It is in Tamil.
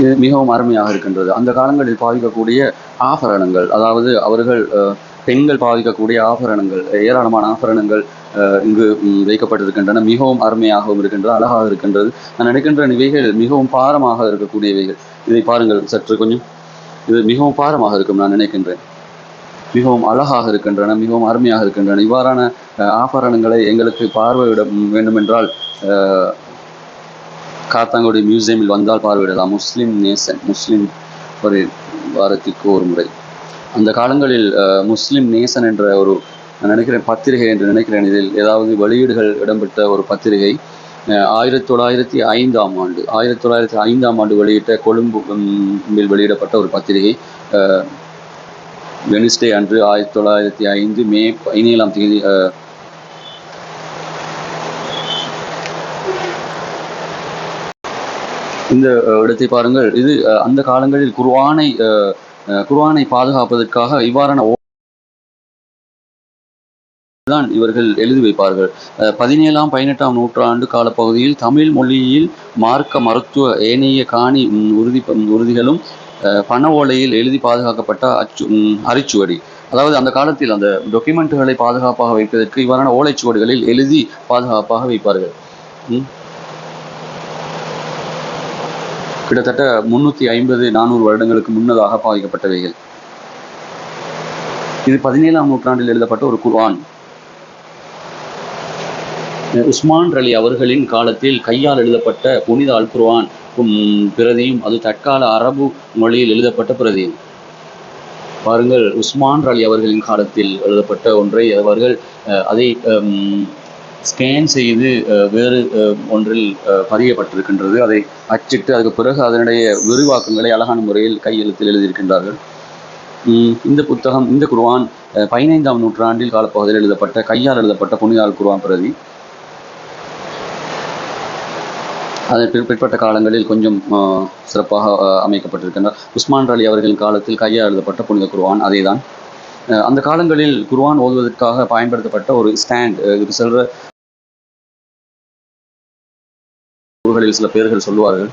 இது மிகவும் அருமையாக இருக்கின்றது. அந்த காலங்களில் பாவிக்கக்கூடிய ஆபரணங்கள் அதாவது அவர்கள் பெண்கள் பாவிக்கக்கூடிய ஆபரணங்கள் ஏராளமான ஆபரணங்கள் இங்கு வைக்கப்பட்டிருக்கின்றன. மிகவும் அருமையாகவும் இருக்கின்றது அழகாக இருக்கின்றது. நான் நினைக்கின்ற இவைகள் மிகவும் பாரமாக இருக்கக்கூடியவைகள். இதை பாருங்கள் சற்று கொஞ்சம். இது மிகவும் பாரமாக இருக்கும் நான் நினைக்கின்றேன். மிகவும் அழகாக இருக்கின்றன மிகவும் அருமையாக இருக்கின்றன. இவ்வாறான ஆபரணங்களை எங்களுக்கு பார்வையிட வேண்டுமென்றால் காத்தாங்குடி மியூசியமில் வந்தால் பார்வையிடலாம். முஸ்லீம் நேசன் முஸ்லீம் ஒரு வாரத்திற்கு ஒரு முறை. அந்த காலங்களில் முஸ்லீம் நேசன் என்ற ஒரு நான் நினைக்கிறேன் பத்திரிகை என்று நினைக்கிறேன். இதில் ஏதாவது வெளியீடுகள் இடம்பெற்ற ஒரு பத்திரிகை ஆயிரத்தி தொள்ளாயிரத்தி ஐந்தாம் ஆண்டு ஆயிரத்தி தொள்ளாயிரத்தி ஐந்தாம் ஆண்டு வெளியிட்ட கொழும்பு வெளியிடப்பட்ட ஒரு பத்திரிகை வெனிஸ்டே அன்று ஆயிரத்தி தொள்ளாயிரத்தி ஐந்து மே பதினேழாம் தேதி இந்த இடத்தை பாருங்கள். இது அஹ், அந்த காலங்களில் குர்வானை குர்வானை பாதுகாப்பதற்காக இவ்வாறான ஓ- தான் இவர்கள் எழுதி வைப்பார்கள். பதினேழாம் பதினெட்டாம் நூற்றாண்டு காலப்பகுதியில் தமிழ் மொழியில் மார்க்க மருத்துவ ஏனைய காணி உறுதி உறுதிகளும் பண ஓலையில் எழுதி பாதுகாக்கப்பட்ட அச்சு அரிச்சுவடி. அதாவது அந்த காலத்தில் அந்த டொக்குமெண்ட்டுகளை பாதுகாப்பாக வைப்பதற்கு இவ்வாறான ஓலைச்சுவடிகளில் எழுதி பாதுகாப்பாக வைப்பார்கள் ம். கிட்டத்தட்ட முன்னூற்றி ஐம்பது நானூறு வருடங்களுக்கு முன்னதாக பாதிக்கப்பட்டவைகள் இது பதினேழாம் நூற்றாண்டில் எழுதப்பட்ட ஒரு குர்ஆன். உஸ்மான் அலி அவர்களின் காலத்தில் கையால் எழுதப்பட்ட புனித அல் குர்ஆன். உம், பிரதியும் அது தற்கால அரபு மொழியில் எழுதப்பட்ட பிரதியும் பாருங்கள் உஸ்மான் அலி அவர்களின் காலத்தில் எழுதப்பட்ட ஒன்றை அவர்கள் அஹ், அதை ஸ்கேன் செய்து வேறு ஒன்றில் பதியப்பட்டிருக்கின்றது. அதை அச்சிட்டு அதுக்கு பிறகு அதனுடைய விரிவாக்கங்களை அழகான முறையில் கையெழுத்தில் எழுதியிருக்கின்றார்கள். இந்த புத்தகம் இந்த குர்வான் பதினைந்தாம் நூற்றாண்டில் காலப்பகுதியில் எழுதப்பட்ட கையால் எழுதப்பட்ட புனித குர்வான் பிரதி. அதன் பிற்பட்ட காலங்களில் கொஞ்சம் அஹ், சிறப்பாக அஹ், அமைக்கப்பட்டிருக்கின்றன. உஸ்மான் அலி அவர்களின் காலத்தில் கையால் எழுதப்பட்ட புனித குர்வான் அதேதான். அஹ், அந்த காலங்களில் குர்வான் ஓதுவதற்காக பயன்படுத்தப்பட்ட ஒரு ஸ்டாண்ட் இதுக்கு செல்ற ஊர்களில் சில பேர்கள் சொல்லுவார்கள்.